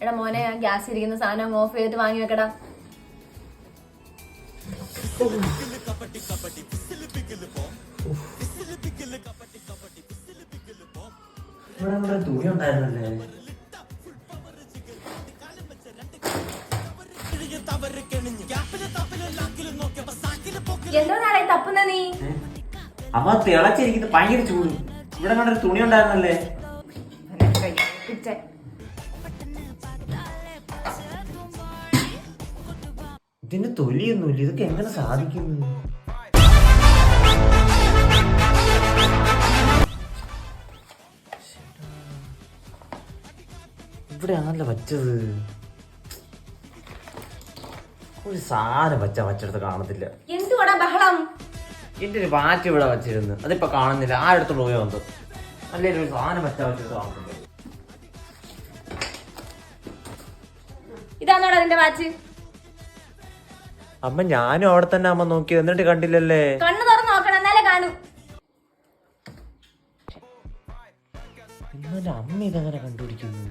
എടാ മോനെ ആ ഗ്യാസ് ഇരിക്കുന്ന സാധനം അങ്ങ് ഓഫ് ചെയ്തിട്ട് വാങ്ങി വെക്കടാ. ഇവിടെ നമ്മുടെ തുണി ഉണ്ടായിരുന്നല്ലേ? എന്തോ നാളെ തപ്പുന്ന നീ? ഏ? അമ്മ തിളച്ചിരിക്കുന്നത് ഭയങ്കര ചൂട്. ഇവിടെ കണ്ടൊരു തുണി ഉണ്ടായിരുന്നല്ലേ. ഇതിന്റെ തൊലിയൊന്നുമില്ല. ഇതൊക്കെ എങ്ങനെ സാധിക്കുന്നു? ഇവിടെയാണല്ലോ വച്ചത് ഒരു സാധനം വച്ച വച്ചെടുത്ത് കാണത്തില്ല. എന്തുവാടാ ബഹളം? എന്റെ ഒരു വാച്ച് ഇവിടെ വച്ചിരുന്നു. അതിപ്പോ കാണുന്നില്ല. ആരെടുത്തോണ്ട് പോയോ എന്തോ അല്ലേ ഒരു സാധനം വച്ച വച്ചെടുത്ത് കാണുന്നില്ല ഇതാണോടാ നിന്റെ വാച്ച് അമ്മ ഞാനും അവിടെ തന്നെ അമ്മ നോക്കി. എന്നിട്ട് കണ്ടില്ലല്ലേ? കണ്ണു തുറന്ന് നോക്കണം എന്നാലേ കാണൂ. അമ്മ ഇതങ്ങനെ കണ്ടുപിടിക്കുന്നു.